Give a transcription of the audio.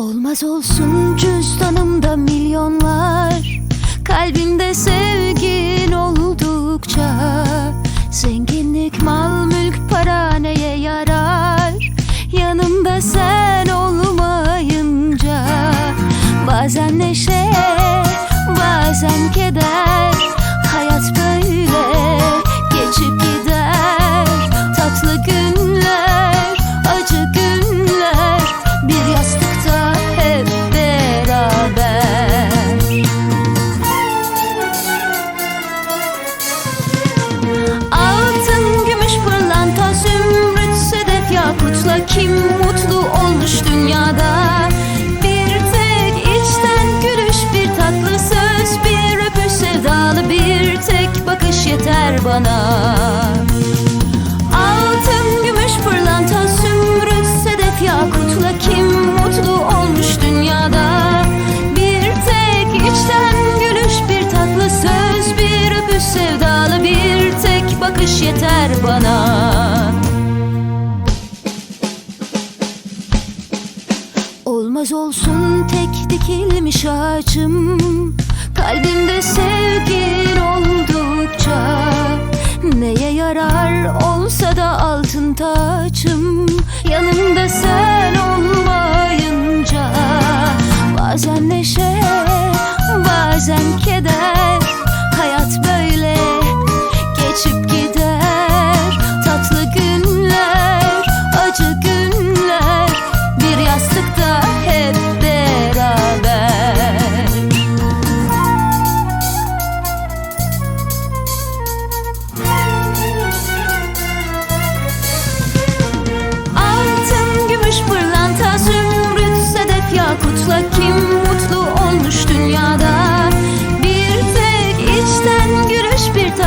Olmaz olsun cüzdanımda milyonlar. Kalbimde sevgin oldukça Zenginlik, mal, mülk, para neye yarar? Yanımda sen olmayınca Bazen neşe, bana. Altın, gümüş, pırlanta, zümrüt, sedef, yakutla Kim mutlu olmuş dünyada? Bir tek içten gülüş, bir tatlı söz Bir öpüş sevdalı, bir tek bakış yeter bana. Olmaz olsun tek dikilmiş ağacım. Kalbimde sevgin oldukça altın taçım Yanımda sen olmayınca Bazen neşe, bazen keder